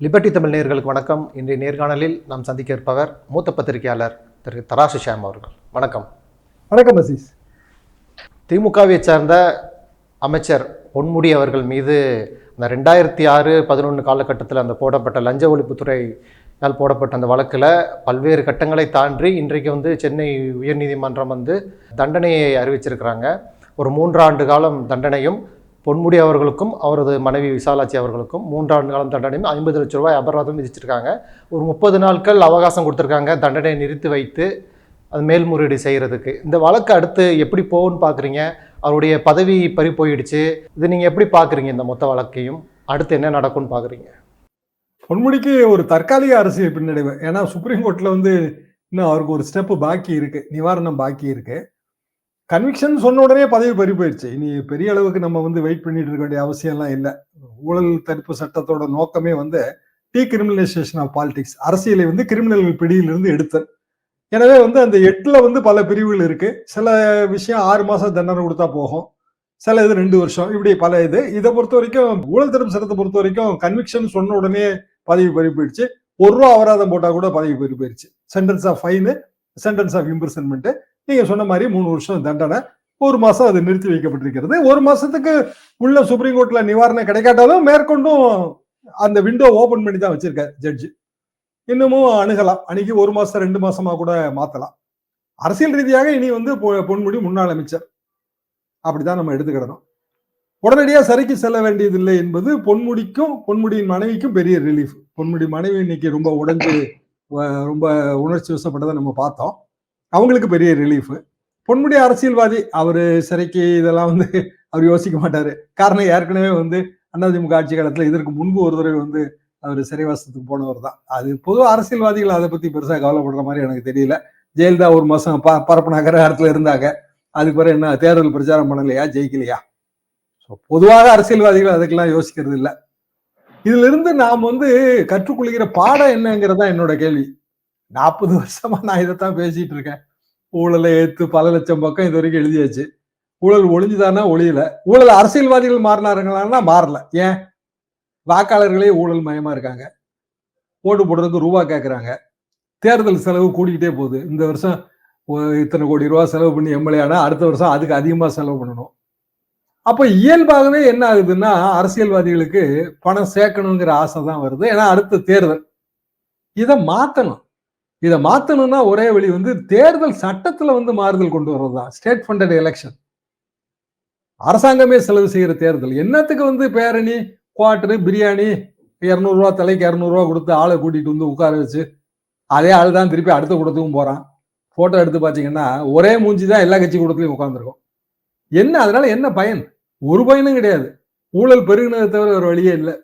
Liberty Tamil நேயர்களுக்கு வணக்கம். இன்றைய நேர்காணலில் நாம் சந்திக்க இருப்பவர் மூத்த பத்திரிகையாளர் திரு தராசு ஷியாம் அவர்கள். வணக்கம். வணக்கம் அசீஸ். திமுகவை சார்ந்த அமைச்சர் பொன்முடி அவர்கள் மீது அந்த ரெண்டாயிரத்தி ஆறு பதினொன்று காலகட்டத்தில் அந்த போடப்பட்ட லஞ்ச ஒழிப்புத்துறையால் போடப்பட்ட அந்த வழக்கில் பல்வேறு கட்டங்களை தாண்டி இன்றைக்கு வந்து சென்னை உயர்நீதிமன்றம் வந்து தண்டனையை அறிவிச்சிருக்கிறாங்க. ஒரு மூன்றாண்டு காலம் தண்டனையும் பொன்முடி அவர்களுக்கும் அவரது மனைவி விசாலாட்சி அவர்களுக்கும் மூன்றாண்டு காலம் தண்டனையும் ஐம்பது லட்ச ரூபாய் அபராதம் விதிச்சிருக்காங்க. ஒரு முப்பது நாட்கள் அவகாசம் கொடுத்துருக்காங்க. தண்டனையை நிறுத்தி வைத்து அது மேல்முறையீடு செய்கிறதுக்கு இந்த வழக்கு அடுத்து எப்படி போகும்னு பார்க்குறீங்க அவருடைய பதவி பறி போயிடுச்சு. இது நீங்கள் எப்படி பார்க்குறீங்க இந்த மொத்த வழக்கையும்? அடுத்து என்ன நடக்கும்னு பார்க்குறீங்க பொன்முடிக்கு ஒரு தற்காலிக அரசியல் பின்னடைவு. ஏன்னா சுப்ரீம் கோர்ட்டில் வந்து இன்னும் அவருக்கு ஒரு ஸ்டெப்பு பாக்கி இருக்குது நிவாரணம் பாக்கி இருக்குது கன்விக்ஷன் சொன்ன உடனே பதவி பறி போயிடுச்சு இனி பெரிய அளவுக்கு நம்ம வந்து வெயிட் பண்ணிட்டு இருக்க வேண்டிய அவசியம்லாம் இல்லை. ஊழல் தடுப்பு சட்டத்தோட நோக்கமே வந்து டீ கிரிமினலைசேஷன் ஆஃப் பாலிடிக்ஸ் அரசியலை வந்து கிரிமினல்கள் பிடியிலிருந்து எடுத்தல். எனவே வந்து அந்த எட்டுல வந்து பல பிரிவுகள் இருக்கு. சில விஷயம் ஆறு மாசம் தண்டனை கொடுத்தா போகும். சில இது ரெண்டு வருஷம். இப்படி பல இது. இதை பொறுத்த வரைக்கும் ஊழல் தடுப்பு சட்டத்தை பொறுத்த வரைக்கும் கன்விக்ஷன் சொன்ன உடனே பதவி பறி போயிடுச்சு ஒரு ரூபா அபராதம் போட்டா கூட பதவி பறி போயிடுச்சு sentence of fine sentence of imprisonment நீங்க சொன்ன மாதிரி மூணு வருஷம் தண்டனை. ஒரு மாசம் அது நிறுத்தி வைக்கப்பட்டிருக்கிறது. ஒரு மாசத்துக்கு உள்ள சுப்ரீம் கோர்ட்ல நிவாரணம் கிடைக்காட்டாலும் மேற்கொண்டும் அந்த விண்டோ ஓபன் பண்ணி தான் வச்சிருக்காரு ஜட்ஜ் இன்னமும் அணுகலாம். அன்னைக்கு ஒரு மாசம் ரெண்டு மாசமா கூட மாத்தலாம். அரசியல் ரீதியாக இனி வந்து பொ- பொன்முடி முன்னாள் அமைச்சர். அப்படிதான் நம்ம எடுத்துக்கிடணும். உடனடியாக சரிக்கு செல்ல வேண்டியதில்லை என்பது பொன்முடிக்கும் பொன்முடியின் மனைவிக்கும் பெரிய ரிலீஃப் பொன்முடி மனைவி இன்னைக்கு ரொம்ப உடைஞ்சு ரொம்ப உணர்ச்சி வசப்பட்டதை நம்ம பார்த்தோம். அவங்களுக்கு பெரிய ரிலீஃப் பொன்முடி அரசியல்வாதி அவர் சிறைக்கு இதெல்லாம் வந்து அவர் யோசிக்க மாட்டார். காரணம் ஏற்கனவே வந்து அதிமுக ஆட்சி காலத்தில் இதற்கு முன்பு ஒரு தடவை வந்து அவர் சிறைவாசத்துக்கு போனவர் தான். அது பொதுவாக அரசியல்வாதிகள் அதை பற்றி பெருசாக கவலைப்படுற மாதிரி எனக்கு தெரியல. ஜெயலலிதா ஒரு மாதம் ப பரப்பன இடத்துல இருந்தாங்க. அதுக்கு பிறகு என்ன தேர்தல் பிரச்சாரம் பண்ணலையா ஜெயிக்கலையா? ஸோ பொதுவாக அரசியல்வாதிகள் அதுக்கெல்லாம் யோசிக்கிறது இல்லை. இதுல இருந்து நாம் வந்து கற்றுக்கொள்கிற பாடம் என்னங்கிறதா என்னோட கேள்வி. நாற்பது வருஷமா நான் இதைத்தான் பேசிட்டு இருக்கேன். ஊழலை ஏற்று பல லட்சம் பக்கம் இது வரைக்கும் எழுதியாச்சு. ஊழல் ஒளிஞ்சுதானா? ஒளியல. ஊழல் அரசியல்வாதிகள் மாறினாருங்களான்னா மாறல. ஏன்? வாக்காளர்களே ஊழல் மயமா இருக்காங்க. ஓட்டு போடுறதுக்கு ரூபா கேட்குறாங்க தேர்தல் செலவு கூடிக்கிட்டே போகுது. இந்த வருஷம் இத்தனை கோடி ரூபா செலவு பண்ணி எம்எல்ஏ ஆனால் அடுத்த வருஷம் அதுக்கு அதிகமாக செலவு பண்ணணும். அப்போ இயல்பாகவே என்ன ஆகுதுன்னா அரசியல்வாதிகளுக்கு பணம் சேர்க்கணுங்கிற ஆசை தான் வருது. ஏன்னா அடுத்த தேர்தல். இதை மாற்றணும் இதை மாத்தணும்னா ஒரே வழி வந்து தேர்தல் சட்டத்துல வந்து மாறுதல் கொண்டு வர்றது தான் ஸ்டேட் ஃபண்டட் எலெக்ஷன் அரசாங்கமே செலவு செய்கிற தேர்தல். என்னத்துக்கு வந்து பேரணி குவாட்டரு பிரியாணி இரநூறுவா தலைக்கு இரநூறுவா கொடுத்து ஆளை கூட்டிகிட்டு வந்து உட்கார வச்சு அதே ஆள் தான் திருப்பி அடுத்த கூடத்துக்கும் போகிறான் ஃபோட்டோ எடுத்து பார்த்தீங்கன்னா ஒரே மூஞ்சி தான் எல்லா கட்சி கூடத்துலயும் உட்காந்துருக்கும் என்ன அதனால என்ன பயன்? ஒரு பயனும் கிடையாது. ஊழல் பெருகினதை தவிர ஒரு வழியே இல்லை.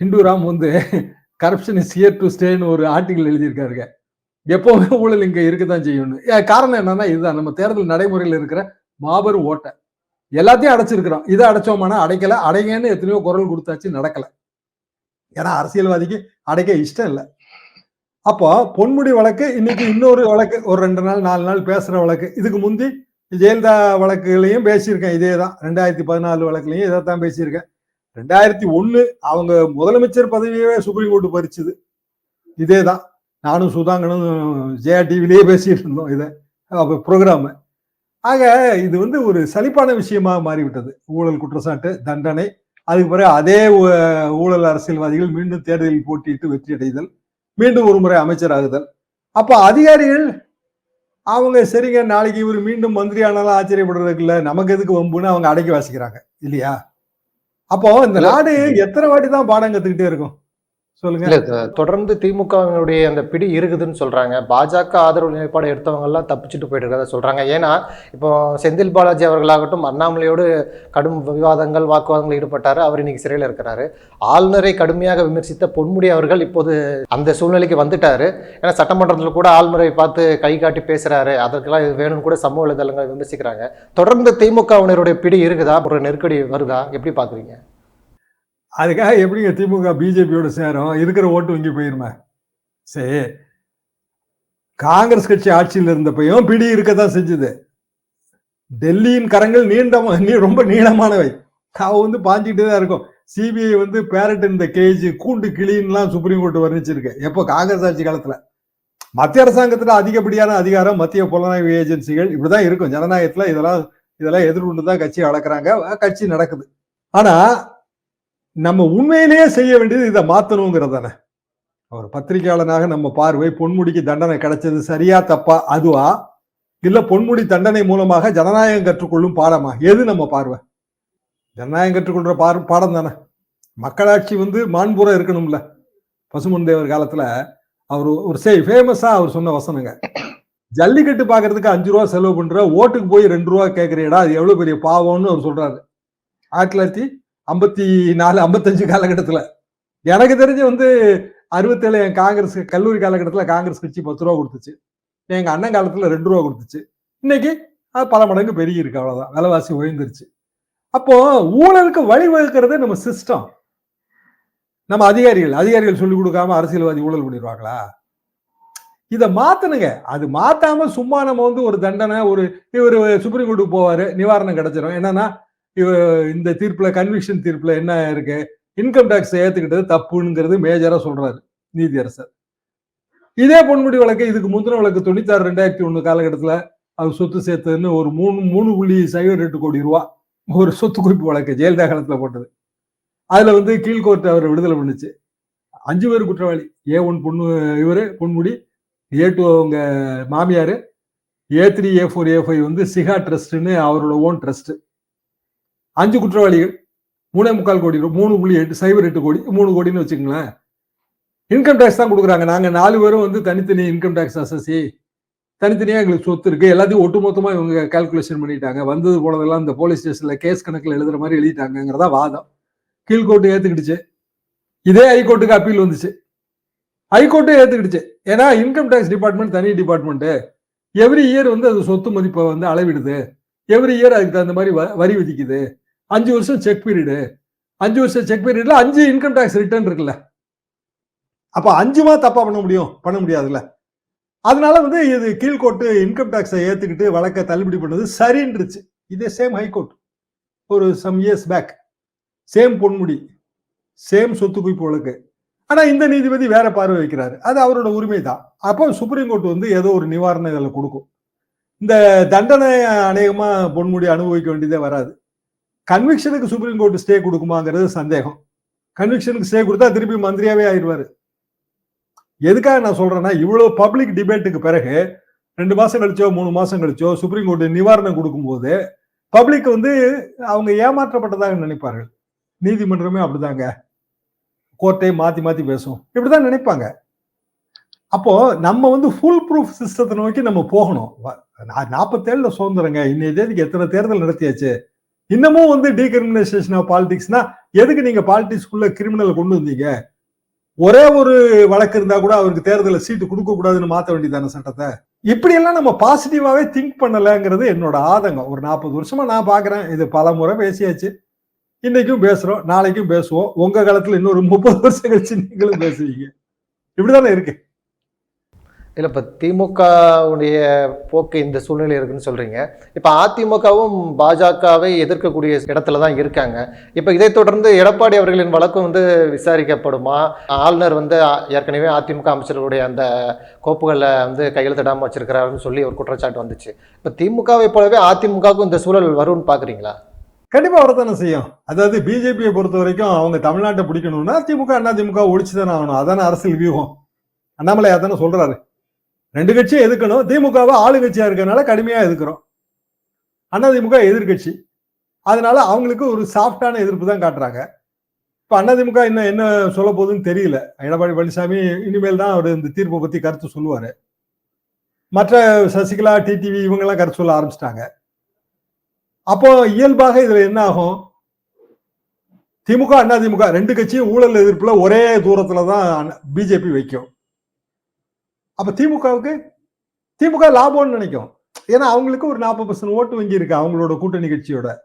ஹிந்து ராம் வந்து கரப்ஷன் இஸ் ஹியர் டு ஸ்டேன்னு ஒரு ஆர்டிகல் எழுதியிருக்காருங்க. எப்பவுமே ஊழல் இங்கே இருக்க தான் செய்யணும் ஏன் காரணம் என்னன்னா இதுதான். நம்ம தேர்தல் நடைமுறையில் இருக்கிற மாபெரும் ஓட்டை. எல்லாத்தையும் அடைச்சிருக்கிறோம். இதை அடைச்சோமானா அடைக்கல. அடைங்கன்னு எத்தனையோ குரல் கொடுத்தாச்சு நடக்கல. ஏன்னா அரசியல்வாதிக்கு அடைக்க இஷ்டம் இல்லை. அப்போ பொன்முடி வழக்கு இன்னைக்கு இன்னொரு வழக்கு ஒரு ரெண்டு நாள் நாலு நாள் பேசுற வழக்கு. இதுக்கு முந்தி ஜெயலலிதா வழக்குகளையும் பேசியிருக்கேன். இதே தான் ரெண்டாயிரத்தி பதினாலு வழக்குலையும் இதை தான் பேசியிருக்கேன். ரெண்டாயிரத்தி ஒன்று அவங்க முதலமைச்சர் பதவியே சுப்ரீம் கோர்ட் பறிச்சுது. இதே தான் நானும் சுதாங்கனும் ஜெயா டிவிலேயே பேசிட்டு இருந்தோம் இதை. அப்போ ப்ரோக்ராமு ஆக இது வந்து ஒரு சலிப்பான விஷயமாக மாறிவிட்டது. ஊழல் குற்றச்சாட்டு தண்டனை அதுக்கு பிறகு அதே ஊழல் அரசியல்வாதிகள் மீண்டும் தேர்தலில் போட்டியிட்டு வெற்றி அடைதல் மீண்டும் ஒரு முறை அமைச்சராகுதல் அப்போ அதிகாரிகள் அவங்க சரிங்க நாளைக்கு இவர் மீண்டும் மந்திரி ஆனாலும் ஆச்சரியப்படுறதுக்கு இல்லை நமக்கு எதுக்கு வம்புன்னு அவங்க அடக்கி வாசிக்கிறாங்க. இல்லையா? அப்போ இந்த நாடு எத்தனை வாட்டி தான் பாடம் கத்துக்கிட்டே இருக்கும்? சொல்லுங்க. தொடர்ந்து திமுகவினுடைய அந்த பிடி இருக்குதுன்னு சொல்றாங்க. பாஜக ஆதரவு நிலைப்பாடு எடுத்தவங்க எல்லாம் தப்பிச்சுட்டு போயிட்டு இருக்கிறத சொல்றாங்க. ஏன்னா இப்போ செந்தில் பாலாஜி அவர்களாகட்டும் அண்ணாமலையோடு கடும் விவாதங்கள் வாக்குவாதங்கள் ஈடுபட்டாரு. அவர் இன்னைக்கு சிறையில் இருக்கிறாரு. ஆளுநரை கடுமையாக விமர்சித்த பொன்முடி அவர்கள் இப்போது அந்த சூழ்நிலைக்கு வந்துட்டாரு. ஏன்னா சட்டமன்றத்தில் கூட ஆளுநரை பார்த்து கை காட்டி பேசுறாரு. அதற்கெல்லாம் இது வேணும்னு கூட சமூக வலைதளங்கள் விமர்சிக்கிறாங்க. தொடர்ந்து திமுகவினருடைய பிடி இருக்குதா? ஒரு நெருக்கடி வருதா? எப்படி பாக்குறீங்க? அதுக்காக எப்படிங்க திமுக பிஜேபியோட சேரும்? இருக்கிற ஓட்டு வங்கி போயிருமே. சரி. காங்கிரஸ் கட்சி ஆட்சியில் இருந்தப்பையும் பிடி இருக்க தான் செஞ்சது. டெல்லியின் கரங்கள் நீண்ட நீ- ரொம்ப நீளமானவை. அவ வந்து பாஞ்சிக்கிட்டே தான் இருக்கும். சிபிஐ வந்து பேரட் இந்த கேஜ் கூண்டு கிளின்லாம் சுப்ரீம் கோர்ட் வர்ணிச்சிருக்கு. எப்போ? காங்கிரஸ் ஆட்சி காலத்தில். மத்திய அரசாங்கத்தில் அதிகப்படியான அதிகாரம் மத்திய புலனாய்வு ஏஜென்சிகள் இப்படிதான் இருக்கும். ஜனநாயகத்தில் இதெல்லாம் இதெல்லாம் எதிர்கொண்டு தான் கட்சி வளர்க்குறாங்க கட்சி நடக்குது. ஆனால் நம்ம உண்மையிலேயே செய்ய வேண்டியது இதை மாற்றணுங்கிறது தானே. ஒரு பத்திரிகையாளனாக நம்ம பார்வை பொன்முடிக்கு தண்டனை கிடைச்சது சரியா தப்பா அதுவா? இல்ல பொன்முடி தண்டனை மூலமாக ஜனநாயகம் கற்றுக்கொள்ளும் பாடமா? எது நம்ம பார்வை? ஜனநாயகம் கற்றுக்கொள்ற பார் பாடம் தானே. மக்களாட்சி வந்து மாண்புறம் இருக்கணும்ல. பசுமன் தேவர் காலத்துல அவர் ஒரு சே ஃபேமஸா அவர் சொன்ன வசனங்க. ஜல்லிக்கட்டு பாக்குறதுக்கு அஞ்சு ரூபா செலவு பண்ற ஓட்டுக்கு போய் ரெண்டு ரூபா கேட்கறியடா அது எவ்வளவு பெரிய பாவம்னு அவர் சொல்றாரு. ஆயிரத்தி தொள்ளாயிரத்தி ஐம்பத்தி நாலு ஐம்பத்தஞ்சு காலகட்டத்தில். எனக்கு தெரிஞ்சு வந்து அறுபத்தேழு என் காங்கிரஸ் கல்லூரி காலகட்டத்தில் காங்கிரஸ் கட்சி பத்து ரூபா கொடுத்துச்சு. எங்கள் அண்ணன் காலத்தில் ரெண்டு ரூபா கொடுத்துச்சு. இன்னைக்கு அது பல மடங்கு பெருகி இருக்கு அவ்வளவுதான். விலைவாசி உயர்ந்துருச்சு. அப்போ ஊழலுக்கு வழிவகுக்கிறது நம்ம சிஸ்டம் நம்ம அதிகாரிகள் அதிகாரிகள் சொல்லிக் கொடுக்காம அரசியல்வாதி ஊழல் பண்ணிடுவாங்களா? இதை மாத்தணுங்க. அது மாத்தாம சும்மா நம்ம வந்து ஒரு தண்டனை ஒரு இவர் சுப்ரீம் கோர்ட்டுக்கு போவாரு நிவாரணம் கிடைச்சிடும் என்னன்னா இந்த தீர்ப்புல கன்விக்ஷன் தீர்ப்புல என்ன இருக்கு? இன்கம் டேக்ஸ் ஏத்துக்கிட்டது தப்புங்கிறது மேஜரா சொல்றாரு நீதியரசர். இதே பொன்முடி வழக்கு இதுக்கு முந்தின வழக்கு தொண்ணூத்தாறு ரெண்டாயிரத்தி ஒண்ணு காலகட்டத்துல அவர் சொத்து சேர்த்ததுன்னு ஒரு மூணு மூணு புள்ளி சைபர் எட்டு கோடி ரூபா ஒரு சொத்து குறிப்பு வழக்கு ஜெயலலிதா காலத்துல போட்டது. அதுல வந்து கீழ்கோர்ட் அவர் விடுதலை பண்ணுச்சு. அஞ்சு பேர் குற்றவாளி. ஏ ஒன் பொண்ணு இவரு பொன்முடி ஏ டூ அவங்க மாமியார் A three A four A five வந்து சிகா ட்ரஸ்ட்னு அவரோட ஓன் ட்ரஸ்ட்டு அஞ்சு குற்றவாளிகள் மூணே முக்கால் கோடி மூணு புள்ளி எட்டு சைபர் எட்டு கோடி மூணு கோடின்னு வச்சுக்கோங்களேன். இன்கம் டேக்ஸ் தான் கொடுக்குறாங்க. நாங்கள் நாலு பேரும் வந்து தனித்தனி இன்கம் டேக்ஸ் அசசி தனித்தனியாக எங்களுக்கு சொத்து இருக்குது எல்லாத்தையும் ஒட்டுமொத்தமாக இவங்க கால்குலேஷன் பண்ணிட்டாங்க. வந்தது போனதெல்லாம் இந்த போலீஸ் ஸ்டேஷனில் கேஸ் கணக்கில் எழுதுற மாதிரி எழுதிட்டாங்கிறதா வாதம். கீழ்கோர்ட்டு ஏற்றுக்கிடுச்சு இதே ஹைகோர்ட்டுக்கு அப்பீல் வந்துச்சு. ஹைகோர்ட்டும் ஏற்றுக்கிடுச்சு ஏன்னா இன்கம் டேக்ஸ் டிபார்ட்மெண்ட் தனி டிபார்ட்மெண்ட்டு எவ்ரி இயர் வந்து அது சொத்து மதிப்பை வந்து அளவிடுது. எவ்ரி இயர் அதுக்கு தகுந்த மாதிரி வ- வரி விதிக்குது. அஞ்சு வருஷம் செக் பீரியடு அஞ்சு வருஷம் செக் பீரியட்ல அஞ்சு இன்கம் டேக்ஸ் ரிட்டர்ன் இருக்குல்ல. அப்போ அஞ்சுமா தப்பா பண்ண முடியும்? பண்ண முடியாதுல்ல. அதனால வந்து இது கீழ்கோர்ட்டு இன்கம் டேக்ஸை ஏற்றுக்கிட்டு வழக்கை தள்ளுபடி பண்ணது சரின்றுச்சு. இதே சேம் ஹைகோர்ட் ஒரு some years back same Ponmudi. Same சொத்து குவிப்பு வழக்கு. ஆனால் இந்த நீதிபதி வேற பார்வை வைக்கிறாரு. அது அவரோட உரிமை தான் அப்போ சுப்ரீம் கோர்ட் வந்து ஏதோ ஒரு நிவாரணம் இதில் கொடுக்கும். இந்த தண்டனை அநேகமாக பொன்முடி அனுபவிக்க வேண்டியதே வராது. கன்விக்ஷனுக்கு சுப்ரீம் கோர்ட் ஸ்டே கொடுக்குமாங்கிறது சந்தேகம். கன்விக்ஷனுக்கு ஸ்டே கொடுத்தா திருப்பி மந்திரியாவே ஆயிடுவாரு. எதுக்காக நான் சொல்றேன்னா இவ்வளவு பப்ளிக் டிபேட்டுக்கு பிறகு ரெண்டு மாசம் கழிச்சோ மூணு மாசம் கழிச்சோ சுப்ரீம் கோர்ட் நிவாரணம் கொடுக்கும்போது பப்ளிக் வந்து அவங்க ஏமாற்றப்பட்டதாக நினைப்பார்கள். நீதிமன்றமே அப்படிதாங்க. கோர்ட்டை மாத்தி மாத்தி பேசும் இப்படிதான் நினைப்பாங்க. அப்போ நம்ம வந்து ஃபுல் ப்ரூஃப் சிஸ்டத்தை நோக்கி நம்ம போகணும். நாற்பத்தேழுல சுதந்திரங்க. இன்னைய தேதிக்கு எத்தனை தேர்தல் நடத்தியாச்சு? இன்னமும் வந்து டீகிரிமினேஷன் ஆஃப் பாலிடிக்ஸ்னா எதுக்கு நீங்க பாலிடிக்ஸ்குள்ள கிரிமினல் கொண்டு வந்தீங்க? ஒரே ஒரு வழக்கு இருந்தா கூட அவருக்கு தேர்தலில் சீட்டு கொடுக்க கூடாதுன்னு மாத்த வேண்டியதான சட்டத்தை? இப்படி எல்லாம் நம்ம பாசிட்டிவாவே திங்க் பண்ணலங்கிறது என்னோட ஆதங்கம். ஒரு நாற்பது வருஷமா நான் பாக்குறேன். இது பல முறை பேசியாச்சு. இன்னைக்கும் பேசுறோம். நாளைக்கும் பேசுவோம். உங்க காலத்துல இன்னொரு முப்பது வருஷம் கழிச்சு நீங்களும் பேசுவீங்க. இப்படிதானே இருக்கு. இல்லை இப்போ திமுகவுடைய போக்கு இந்த சூழ்நிலை இருக்குன்னு சொல்கிறீங்க இப்போ அதிமுகவும் பாஜகவை எதிர்க்கக்கூடிய இடத்துல தான் இருக்காங்க. இப்போ இதைத் தொடர்ந்து எடப்பாடி அவர்களின் வழக்கு வந்து விசாரிக்கப்படுமா? ஆளுநர் வந்து ஏற்கனவே அதிமுக அமைச்சர்களுடைய அந்த கோப்புகளை வந்து கையெழுத்திடாமல் வச்சிருக்கிறாருன்னு சொல்லி ஒரு குற்றச்சாட்டு வந்துச்சு. இப்போ திமுகவை போலவே அதிமுகவுக்கும் இந்த சூழல் வரும்னு பார்க்குறீங்களா கண்டிப்பாக வரத்தானே செய்யும். அதாவது பிஜேபியை பொறுத்த வரைக்கும் அவங்க தமிழ்நாட்டை பிடிக்கணும்னா திமுக அண்ணா திமுக ஒழிச்சு தானே ஆகணும். அதான அரசியல் வியூகம். அண்ணாமலை அதானே சொல்கிறாரு ரெண்டு கட்சியும் எதுக்கணும் திமுகவை ஆளுங்கட்சியா இருக்கிறதுனால கடுமையா எதுக்குறோம் அண்ணா திமுக எதிர்கட்சி அதனால அவங்களுக்கு ஒரு சாஃப்டான எதிர்ப்பு தான் காட்டுறாங்க. இப்ப அண்ணா திமுக இன்னும் என்ன சொல்ல போகுதுன்னு தெரியல. எடப்பாடி பழனிசாமி இனிமேல் தான் அவர் இந்த தீர்ப்பை பத்தி கருத்து சொல்லுவாரு. மற்ற சசிகலா டிடிவி இவங்கெல்லாம் கருத்து சொல்ல ஆரம்பிச்சிட்டாங்க. அப்போ இயல்பாக இதுல என்ன ஆகும்? திமுக அண்ணா திமுக ரெண்டு கட்சியும் ஊழல் எதிர்ப்புல ஒரே தூரத்துல தான் பிஜேபி வைக்கும். அப்ப திமுகவுக்கு திமுக லாபம்னு நினைக்கும். ஏன்னா அவங்களுக்கு ஒரு நாற்பது பர்சன்ட் ஓட்டு வங்கி இருக்கு அவங்களோட கூட்டணி கட்சியோட.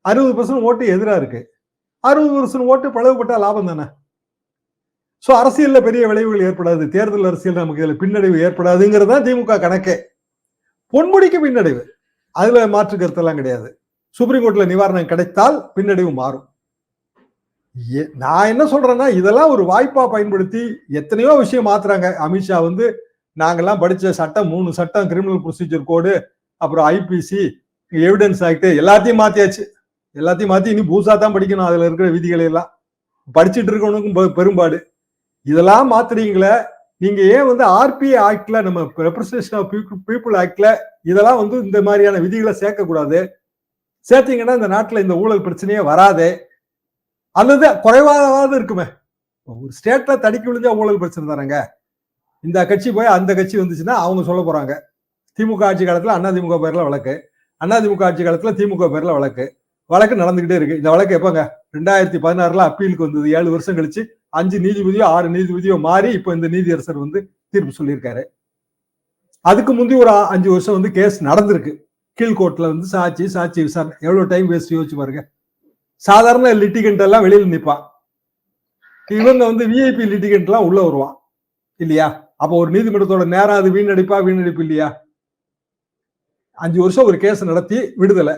அறுபது பர்சன்ட் ஓட்டு எதிராக இருக்கு. அறுபது பர்சன்ட் ஓட்டு பழகுபட்டா லாபம் தானே? ஸோ அரசியலில் பெரிய விளைவுகள் ஏற்படாது. தேர்தல் அரசியல் நமக்கு இதில் பின்னடைவு ஏற்படாதுங்கிறது தான் திமுக கணக்கே. பொன்முடிக்கு பின்னடைவு. அதில் மாற்று கருத்தெல்லாம் கிடையாது. சுப்ரீம் கோர்ட்டில் நிவாரணம் கிடைத்தால் பின்னடைவு மாறும். ஏ- நான் என்ன சொல்றேன்னா இதெல்லாம் ஒரு வாய்ப்பா பயன்படுத்தி எத்தனையோ விஷயம் மாத்துறாங்க. அமித்ஷா வந்து நாங்கெல்லாம் படிச்ச சட்டம் மூணு சட்டம் கிரிமினல் ப்ரொசீஜர் கோடு அப்புறம் ஐபிசி எவிடன்ஸ் ஆக்ட் எல்லாத்தையும் மாத்தியாச்சு. எல்லாத்தையும் மாத்தி இனி பூசா தான் படிக்கணும். அதுல இருக்கிற விதிகளை எல்லாம். படிச்சுட்டு இருக்கவனுக்கும் பெரும்பாடு. இதெல்லாம் மாத்துறீங்களே நீங்க ஏன் வந்து ஆர்பிஐ ஆக்ட்ல நம்ம ரெப்ரசன்டேஷன் ஆஃப் பீப்புள் ஆக்ட்ல இதெல்லாம் வந்து இந்த மாதிரியான விதிகளை சேர்க்கக்கூடாது. சேர்த்தீங்கன்னா இந்த நாட்டில் இந்த ஊழல் பிரச்சனையே வராது. அல்லது குறைவாவது இருக்குமே. ஒரு ஸ்டேட்ல தடுக்கி விழுந்தா ஊழல் பிரச்சனை தானேங்க. இந்த கட்சி போய் அந்த கட்சி வந்துச்சுன்னா அவங்க சொல்ல போறாங்க. திமுக ஆட்சி காலத்துல அதிமுக பேர்ல வழக்கு. அதிமுக ஆட்சி காலத்துல திமுக பேர்ல வழக்கு. வழக்கு நடந்துகிட்டே இருக்கு. இந்த வழக்கு எப்பங்க? ரெண்டாயிரத்தி பதினாறுல அப்பீலுக்கு வந்தது. ஏழு வருஷம் கழிச்சு அஞ்சு நீதிபதியோ ஆறு நீதிபதியோ மாறி இப்போ இந்த நீதியரசர் வந்து தீர்ப்பு சொல்லியிருக்காரு. அதுக்கு முந்தி ஒரு அஞ்சு வருஷம் வந்து கேஸ் நடந்திருக்கு. கீழ்கோர்ட்ல வந்து சாட்சி சாட்சி விசாரணை. எவ்வளவு டைம் வேஸ்ட் யோசிச்சு பாருங்க. சாதாரண லிட்டிகண்ட் எல்லாம் நிற்பான் இவங்க வந்து விஐபி லிட்டிகண்ட் எல்லாம் உள்ள வருவான். இல்லையா? அப்போ ஒரு நீதிமன்றத்தோட நேரம் அது வீணடிப்பா வீணடிப்பு இல்லையா? அஞ்சு வருஷம் ஒரு கேஸ் நடத்தி விடுதலை.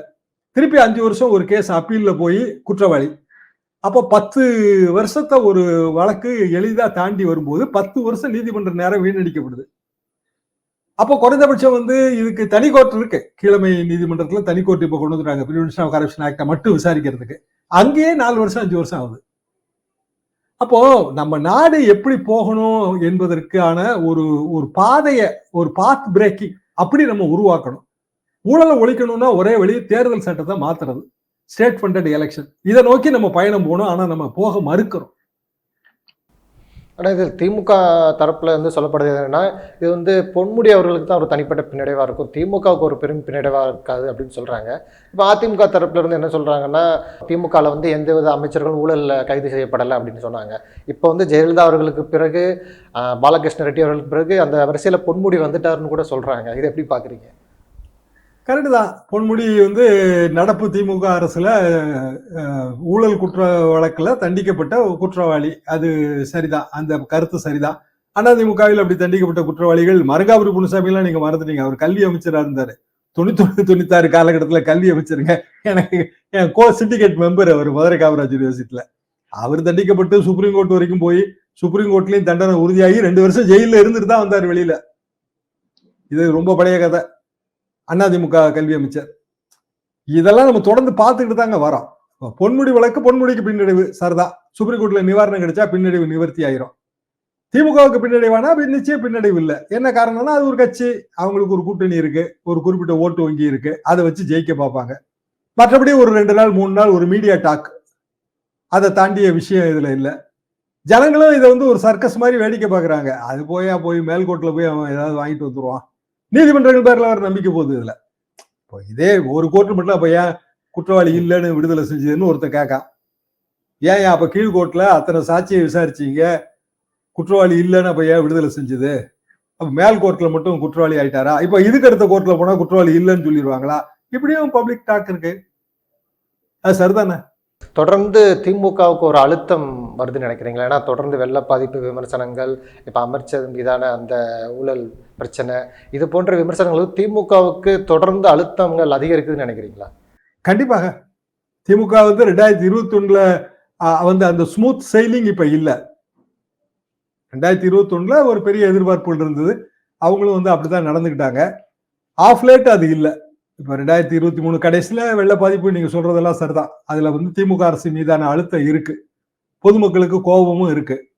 திருப்பி அஞ்சு வருஷம் ஒரு கேஸ் அப்பீல்ல போய் குற்றவாளி. அப்போ பத்து வருஷத்தை ஒரு வழக்கு எளிதா தாண்டி வரும்போது பத்து வருஷம் நீதிமன்ற நேரம் வீணடிக்கப்படுது. அப்போ குறைந்தபட்சம் வந்து இதுக்கு தனி கோர்ட் இருக்கு. கீழமை நீதிமன்றத்தில் தனி கோர்ட் இப்போ கொண்டு வந்துட்டாங்க. பிரிவென்ஷன் ஆஃப் கரப்ஷன் ஆக்டை மட்டும் விசாரிக்கிறதுக்கு. அங்கேயே நாலு வருஷம் அஞ்சு வருஷம் ஆகுது. அப்போ நம்ம நாடு எப்படி போகணும் என்பதற்கான ஒரு ஒரு பாதைய ஒரு பாத் பிரேக்கிங் அப்படி நம்ம உருவாக்கணும். ஊழலை ஒழிக்கணும்னா ஒரே வழி தேர்தல் சட்டத்தை மாத்துறது ஸ்டேட் ஃபண்டட் எலெக்ஷன் இதை நோக்கி நம்ம பயணம் போகணும் ஆனா நம்ம போக மறுக்கிறோம். ஆனால் இது திமுக தரப்பில் வந்து சொல்லப்படுது என்னென்னா இது வந்து பொன்முடி அவர்களுக்கு தான் ஒரு தனிப்பட்ட பின்னடைவாக இருக்கும். திமுகவுக்கு ஒரு பெரும் பின்னடைவாக இருக்காது அப்படின்னு சொல்கிறாங்க இப்போ அதிமுக தரப்புலேருந்து என்ன சொல்கிறாங்கன்னா திமுகவில் வந்து எந்தவித அமைச்சர்களும் ஊழலில் கைது செய்யப்படலை அப்படின்னு சொன்னாங்க. இப்போ வந்து ஜெயலலிதா அவர்களுக்கு பிறகு பாலகிருஷ்ண ரெட்டி அவர்களுக்கு பிறகு அந்த வரிசையில் பொன்முடி வந்துட்டாருன்னு கூட சொல்கிறாங்க இதை எப்படி பார்க்குறீங்க கரெக்டு தான். பொன்முடி வந்து நடப்பு திமுக அரசில் ஊழல் குற்ற வழக்கில் தண்டிக்கப்பட்ட குற்றவாளி. அது சரிதான். அந்த கருத்து சரிதான். அதிமுகவில் அப்படி தண்டிக்கப்பட்ட குற்றவாளிகள் மரங்காபுரி புனுசாமிலாம் நீங்கள் மறந்துட்டீங்க. அவர் கல்வி அமைச்சராக இருந்தார். தொண்ணூத்தொன்னு தொண்ணூத்தாறு காலகட்டத்தில் கல்வி அமைச்சருங்க. எனக்கு என் கோ சிண்டிகேட் மெம்பர் அவர் மதுரை காமராஜ் யூனிவர்சிட்டியில் அவர் தண்டிக்கப்பட்டு சுப்ரீம் கோர்ட் வரைக்கும் போய் சுப்ரீம் கோர்ட்லேயும் தண்டனை உறுதியாகி ரெண்டு வருஷம் ஜெயிலில் இருந்துட்டு தான் வந்தார் வெளியில். இது ரொம்ப பழைய கதை. அதிமுக கல்வி அமைச்சர். இதெல்லாம் நம்ம தொடர்ந்து பார்த்துக்கிட்டு தாங்க வரோம். பொன்முடி வழக்கு பொன்முடிக்கு பின்னடைவு சரிதா. சுப்ரீம் கோர்ட்ல நிவாரணம் கிடைச்சா பின்னடைவு நிவர்த்தி ஆயிரும். திமுகவுக்கு பின்னடைவானா நிச்சயம் பின்னடைவு இல்லை. என்ன காரணம்னா அது ஒரு கட்சி அவங்களுக்கு ஒரு கூட்டணி இருக்கு ஒரு குறிப்பிட்ட ஓட்டு வங்கி இருக்கு அதை வச்சு ஜெயிக்க பார்ப்பாங்க. மற்றபடி ஒரு ரெண்டு நாள் மூணு நாள் ஒரு மீடியா டாக். அதை தாண்டிய விஷயம் இதுல இல்லை. ஜனங்களும் இதை வந்து ஒரு சர்க்கஸ் மாதிரி வேடிக்கை பார்க்கறாங்க. அது போயா போய் மேல்கோட்டில் போய் அவன் ஏதாவது வாங்கிட்டு வந்துருவான். நீதிமன்றங்கள் பேரில் அவர் நம்பிக்கை போகுது இதுல. இப்போ இதே ஒரு கோர்ட்டு மட்டும் அப்போ ஏன் குற்றவாளி இல்லைன்னு விடுதலை செஞ்சதுன்னு ஒருத்தர் கேட்கான். ஏன் ஏன் கீழ் கோர்ட்டில் அத்தனை சாட்சியை விசாரிச்சீங்க? குற்றவாளி இல்லைன்னு அப்போ ஏன் விடுதலை செஞ்சது? அப்போ மேல் கோர்ட்டில் மட்டும் குற்றவாளி ஆயிட்டாரா? இப்போ இதுக்கு அடுத்த கோர்ட்டில் போனால் குற்றவாளி இல்லைன்னு சொல்லிடுவாங்களா? இப்படியும் பப்ளிக் டாக் இருக்கு. அது சரிதானே? தொடர்ந்து திமுகவுக்கு ஒரு அழுத்தம் வருதுன்னு நினைக்கிறீங்களா? ஏன்னா தொடர்ந்து வெள்ள பாதிப்பு விமர்சனங்கள் இப்போ அமைச்சர் மீதான அந்த ஊழல் பிரச்சனை இது போன்ற விமர்சனங்கள் திமுகவுக்கு தொடர்ந்து அழுத்தங்கள் அதிகரிக்குதுன்னு நினைக்கிறீங்களா? கண்டிப்பாக. திமுக வந்து ரெண்டாயிரத்தி இருபத்தி ஒண்ணுல வந்து அந்த ஸ்மூத் செயலிங் இப்ப இல்லை. ரெண்டாயிரத்தி இருபத்தி ஒண்ணுல ஒரு பெரிய எதிர்பார்ப்புகள் இருந்தது. அவங்களும் வந்து அப்படிதான் நடந்துக்கிட்டாங்க. ஆஃப் லேட் அது இல்லை. இப்ப ரெண்டாயிரத்தி இருபத்தி மூணு கடைசியில வெள்ள பாதிப்பு நீங்க சொல்றதெல்லாம் சரிதான். அதுல வந்து திமுக அரசு மீதான அழுத்தம் இருக்கு. பொதுமக்களுக்கு கோபமும் இருக்கு.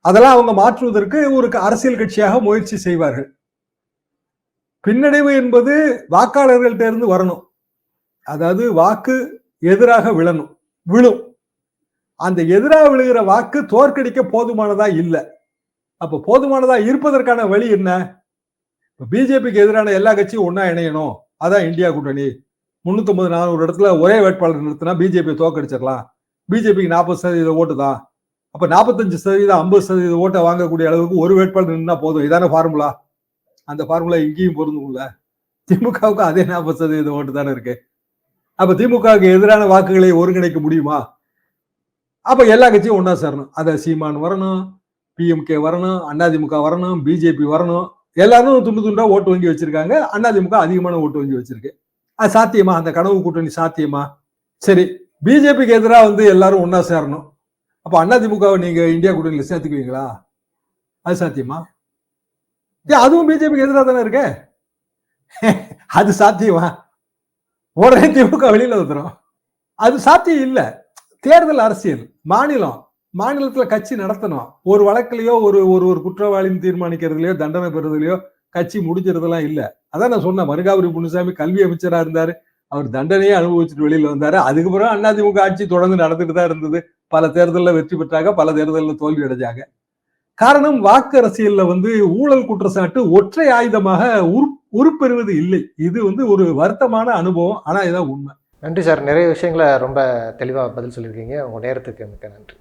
அதெல்லாம் அவங்க மாற்றுவதற்கு ஒரு அரசியல் கட்சியாக முயற்சி செய்வார்கள். பின்னடைவு என்பது வாக்காளர்கள்ட்ட இருந்து வரணும். அதாவது வாக்கு எதிராக விழணும். விழும். அந்த எதிராக விழுகிற வாக்கு தோற்கடிக்க போதுமானதா இல்லை. அப்ப போதுமானதா இருப்பதற்கான வழி என்ன? பிஜேபிக்கு எதிரான எல்லா கட்சியும் ஒன்னா இணையணும். அதான் இந்தியா கூட்டணி. முந்நூற்றம்பது நானூறு இடத்துல ஒரே வேட்பாளர் நிறுத்தினா பிஜேபி தோக்கடிச்சிடலாம் பிஜேபிக்கு நாற்பது சதவீத ஓட்டு தான். அப்போ நாற்பத்தஞ்சு சதவீதம் ஐம்பது சதவீத ஓட்டை வாங்கக்கூடிய அளவுக்கு ஒரு வேட்பாளர் நின்னா போதும். இதான ஃபார்முலா அந்த ஃபார்முலா இங்கேயும் பொருந்தும்ல. திமுகவுக்கு அதே நாற்பது சதவீத ஓட்டு தானே இருக்கு. அப்போ திமுகவுக்கு எதிரான வாக்குகளை ஒருங்கிணைக்க முடியுமா? அப்போ எல்லா கட்சியும் ஒன்றா சேரணும். அதை சீமான் வரணும் பிஎம்கே வரணும் அதிமுக வரணும் பிஜேபி வரணும் எல்லாரும் துண்டு துண்டா ஓட்டு வங்கி வச்சிருக்காங்க. அதிமுக அதிகமான ஓட்டு வங்கி வச்சிருக்கு. அது சாத்தியமா? அந்த கனவு கூட்டணி சாத்தியமா? சரி பிஜேபிக்கு எதிராக வந்து எல்லாரும் ஒன்னா சேரணும். அப்ப அதிமுகவை நீங்க இந்தியா கூட்டணியில் சேர்த்துக்குவீங்களா? அது சாத்தியமா? அதுவும் பிஜேபிக்கு எதிராக தானே இருக்க? அது சாத்தியமா? உடனே திமுக வெளியில வந்துடும் அது சாத்தியம் இல்லை. தேர்தல் அரசியல் மாநிலம் மாநிலத்துல கட்சி நடத்தணும். ஒரு வழக்குலயோ ஒரு ஒரு ஒரு குற்றவாளின்னு தீர்மானிக்கிறதுலயோ தண்டனை பெறுறதுலயோ கட்சி முடிஞ்சிறதெல்லாம் இல்ல. அதான் நான் சொன்னேன் மருகாபுரி முனுசாமி கல்வி அமைச்சரா இருந்தாரு. அவர் தண்டனையே அனுபவிச்சுட்டு வெளியில வந்தாரு. அதுக்கப்புறம் அதிமுக ஆட்சி தொடர்ந்து நடந்துட்டு தான் இருந்தது. பல தேர்தலில் வெற்றி பெற்றாங்க பல தேர்தலில் தோல்வி அடைஞ்சாங்க. காரணம் வாக்கு அரசியல்ல வந்து ஊழல் குற்றச்சாட்டு ஒற்றை ஆயுதமாக உரு உருப்பெறுவது இல்லை. இது வந்து ஒரு வருத்தமான அனுபவம் ஆனா இதான் உண்மை. நன்றி சார். நிறைய விஷயங்களை ரொம்ப தெளிவாக பதில் சொல்லியிருக்கீங்க. உங்கள் நேரத்துக்கு மிக்க நன்றி.